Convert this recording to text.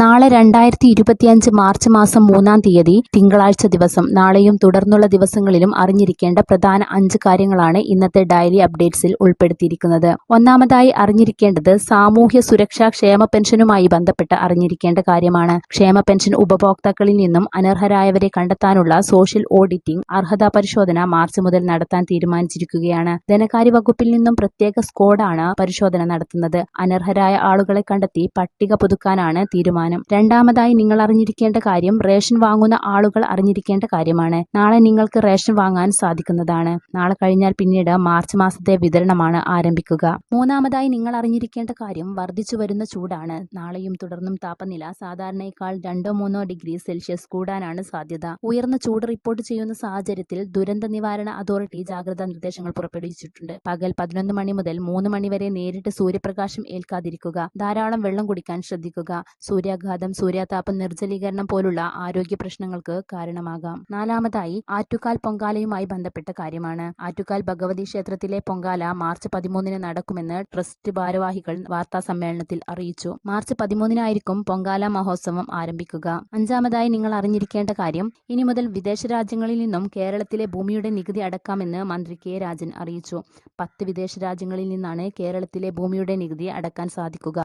നാളെ രണ്ടായിരത്തി ഇരുപത്തിയഞ്ച് മാർച്ച് മാസം മൂന്നാം തീയതി തിങ്കളാഴ്ച ദിവസം. നാളെയും തുടർന്നുള്ള ദിവസങ്ങളിലും അറിഞ്ഞിരിക്കേണ്ട പ്രധാന അഞ്ച് കാര്യങ്ങളാണ് ഇന്നത്തെ ഡയറി അപ്ഡേറ്റ്സിൽ ഉൾപ്പെടുത്തിയിരിക്കുന്നത്. ഒന്നാമതായി അറിഞ്ഞിരിക്കേണ്ടത് സാമൂഹ്യ സുരക്ഷാ ക്ഷേമ പെൻഷനുമായി ബന്ധപ്പെട്ട് അറിഞ്ഞിരിക്കേണ്ട കാര്യമാണ്. ക്ഷേമ പെൻഷൻ ഉപഭോക്താക്കളിൽ നിന്നും അനർഹരായവരെ കണ്ടെത്താനുള്ള സോഷ്യൽ ഓഡിറ്റിംഗ് അർഹതാ പരിശോധന മാർച്ച് മുതൽ നടത്താൻ തീരുമാനിച്ചിരിക്കുകയാണ്. ധനകാര്യ വകുപ്പിൽ നിന്നും പ്രത്യേക സ്ക്വാഡാണ് പരിശോധന നടത്തുന്നത്. അനർഹരായ ആളുകളെ കണ്ടെത്തി പട്ടിക പുതുക്കാനാണ് തീരുമാനം. രണ്ടാമതായി നിങ്ങൾ അറിഞ്ഞിരിക്കേണ്ട കാര്യം റേഷൻ വാങ്ങുന്ന ആളുകൾ അറിഞ്ഞിരിക്കേണ്ട കാര്യമാണ്. നാളെ നിങ്ങൾക്ക് റേഷൻ വാങ്ങാൻ സാധിക്കുന്നതാണ്. നാളെ കഴിഞ്ഞാൽ പിന്നീട് മാർച്ച് മാസത്തെ വിതരണമാണ് ആരംഭിക്കുക. മൂന്നാമതായി നിങ്ങൾ അറിഞ്ഞിരിക്കേണ്ട കാര്യം വർദ്ധിച്ചു വരുന്ന ചൂടാണ്. നാളെയും തുടർന്നും താപനില സാധാരണയേക്കാൾ രണ്ടോ മൂന്നോ ഡിഗ്രി സെൽഷ്യസ് കൂടാനാണ് സാധ്യത. ഉയർന്ന ചൂട് റിപ്പോർട്ട് ചെയ്യുന്ന സാഹചര്യത്തിൽ ദുരന്ത നിവാരണ അതോറിറ്റി ജാഗ്രതാ നിർദ്ദേശങ്ങൾ പുറപ്പെടുവിച്ചിട്ടുണ്ട്. പകൽ പതിനൊന്ന് മണി മുതൽ മൂന്ന് മണി വരെ നേരിട്ട് സൂര്യപ്രകാശം ഏൽക്കാതിരിക്കുക. ധാരാളം വെള്ളം കുടിക്കാൻ ശ്രദ്ധിക്കുക. സൂര്യാഘാതം സൂര്യാതാപം നിർജലീകരണം പോലുള്ള ആരോഗ്യ പ്രശ്നങ്ങൾക്ക് കാരണമാകാം. നാലാമതായി ആറ്റുകാൽ പൊങ്കാലയുമായി ബന്ധപ്പെട്ട കാര്യമാണ്. ആറ്റുകാൽ ഭഗവതി ക്ഷേത്രത്തിലെ പൊങ്കാല മാർച്ച് പതിമൂന്നിന് നടക്കുമെന്ന് ട്രസ്റ്റ് ഭാരവാഹികൾ വാർത്താ സമ്മേളനത്തിൽ അറിയിച്ചു. മാർച്ച് പതിമൂന്നിനായിരിക്കും പൊങ്കാല മഹോത്സവം ആരംഭിക്കുക. അഞ്ചാമതായി നിങ്ങൾ അറിഞ്ഞിരിക്കേണ്ട കാര്യം ഇനി മുതൽ വിദേശ രാജ്യങ്ങളിൽ നിന്നും കേരളത്തിലെ ഭൂമിയുടെ നികുതി അടക്കാമെന്ന് മന്ത്രി കെ രാജൻ അറിയിച്ചു. പത്ത് വിദേശ രാജ്യങ്ങളിൽ നിന്നാണ് കേരളത്തിലെ ഭൂമിയുടെ നികുതി അടക്കാൻ സാധിക്കുക.